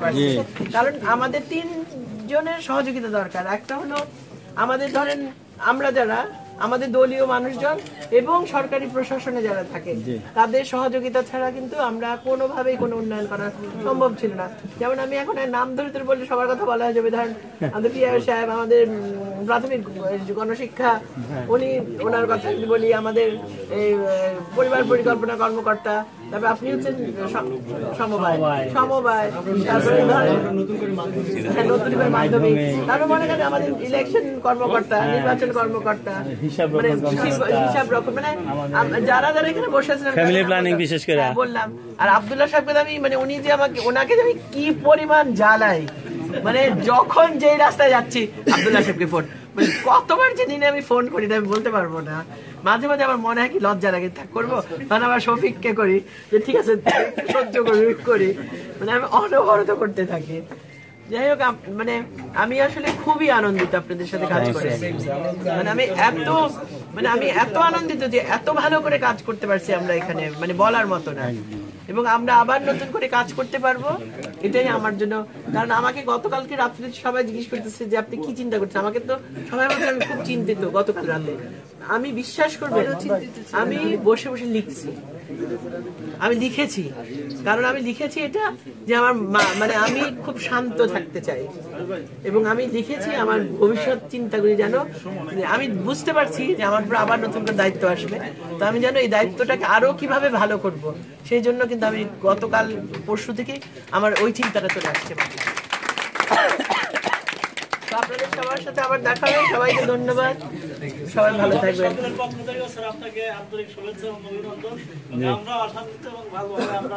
করতে পারছি। কারণ আমাদের তিন জনের সহযোগিতা দরকার। একটা হলো আমাদের ধরেন আমরা যারা আমাদের দলীয় মানুষজন এবং সরকারি প্রশাসনে যারা থাকে তাদের সহযোগিতা ছাড়া কিন্তু আমরা কোনোভাবেই কোনো উন্নয়ন করা সম্ভব ছিল না। যেমন আমি এখন নাম ধরে ধরে বললে সবার কথা বলা হয়ে যাবে। ধরেন আমাদের পিয়ার সাহেব আমাদের প্রাথমিক গণশিক্ষা উনি ওনার কথা বলি আমাদের এই পরিবার পরিকল্পনা কর্মকর্তা তারপরে আপনি হচ্ছেন সমবায়। সমবায়। তারপরে হ্যাঁ, নতুন করে মাধ্যমিক। তারপরে মনে করেন আমাদের ইলেকশন কর্মকর্তা নির্বাচন কর্মকর্তা হিসাব মানে হিসাব- রকম। মানে আম- যারা যারা এখানে বসে আছেন ফ্যামিলি নাম বিশেষ করে। হ্যাঁ, বললাম। আর আব্দুল্লাহ সাহেবকে আমি মানে উনি যে আমাকে ওনাকে যে আমি কি পরিমাণ জ্বালাই মানে যখন যেই রাস্তায় যাচ্ছি আব্দুল্লাহ সাহেবকে ফোন মানে কতবার যে দিনে আমি ফোন করি আমি বলতে পারব না। মাঝে মাঝে আমার মনে হয় কি লজ্জা লাগে থাক করব। তখন আবার শফিককে করি যে ঠিক আছে সহ্য করি করি। মানে আমি অনবরত করতে থাকি। যাই হোক মানে আমি আসলে খুবই আনন্দিত আপনাদের সাথে কাজ করে। মানে আমি এত মানে আমি এত আনন্দিত যে এত ভালো করে কাজ করতে পারছি আমরা এখানে মানে বলার মতো না। এবং আমরা আবার নতুন করে কাজ করতে পারব, এটাই আমার জন্য। কারণ আমাকে গতকালকে রাত্রে সবাই জিজ্ঞেস করতেছে যে, আপনি কি চিন্তা করছেন? আমাকে তো সবাই বলছে, আমি খুব চিন্তিত গতকাল রাতে। আমি বিশ্বাস করবেন আমি বসে বসে লিখছি। আমি লিখেছি। কারণ আমি লিখেছি এটা যে আমার মানে আমি খুব শান্ত থাকতে চাই। এবং আমি লিখেছি আমার ভবিষ্যৎ চিন্তাগুলি যেন যে আমি বুঝতে পারছি যে আমার উপর আবার নতুন করে দায়িত্ব আসবে। তো আমি যেন এই দায়িত্বটাকে আরও কীভাবে ভালো করব সেই জন্য কিন্তু আমি গতকাল পরশু থেকে আমার ওই চিন্তাটা চলে আসছে। আপনাদের সবার সাথে আবার দেখা হবে। সবাইকে ধন্যবাদ। সবাই ভালো থাকবেন। আপনাকে আন্তরিক শুভেচ্ছা এবং অভিনন্দন। আমরা আশান্বিত এবং ভালোভাবে আমরা